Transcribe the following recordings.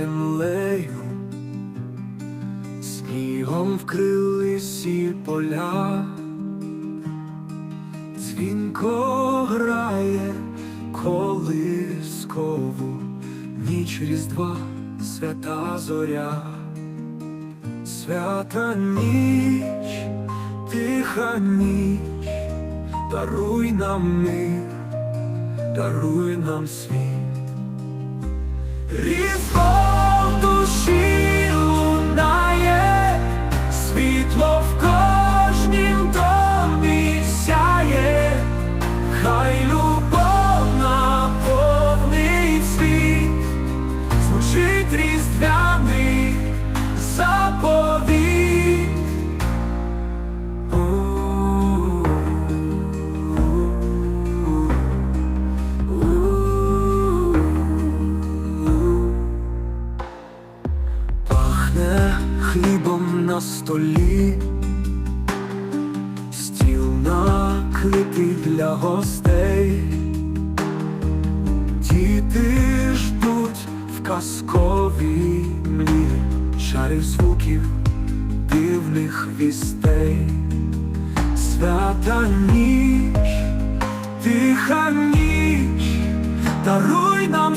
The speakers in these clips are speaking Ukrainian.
землею, снігом вкрили сі поля, дзвінко грає колискову, ніч різдва, свята зоря, свята ніч, тиха ніч, даруй нам мир, даруй нам світ. Різдво на столі, стіл накритий для гостей, діти ждуть в казковій млі. Чарів звуків, дивних вістей, свята ніч, тиха ніч, даруй нам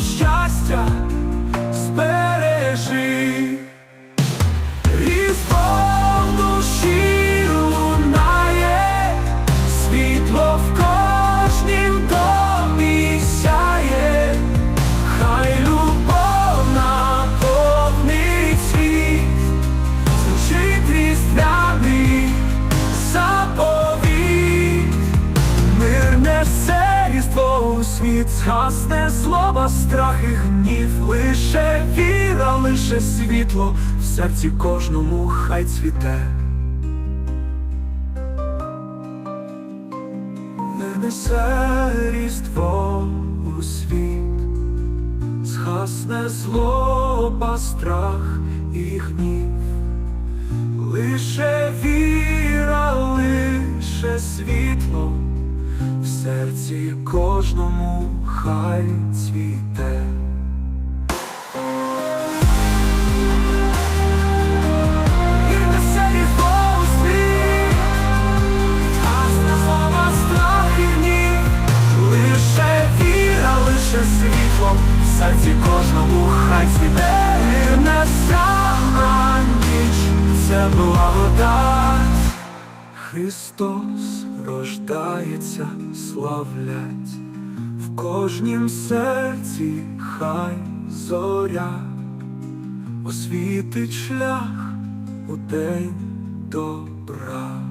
світ, згасне злоба, страх і гнів, лише віра, лише світло, в серці кожному хай цвіте. Мир несе різдво у світ, згасне злоба, страх і гнів. Лише віра, серці кожному хай цвіте. І у світ, Гасне слова, страх і гнів. Лише віра, лише світло, в серці кожному хай цвіте. Мир несе на ніч, це благодать. Христос рождається, славлять, в кожнім серці хай зоря освітить шлях у день добра.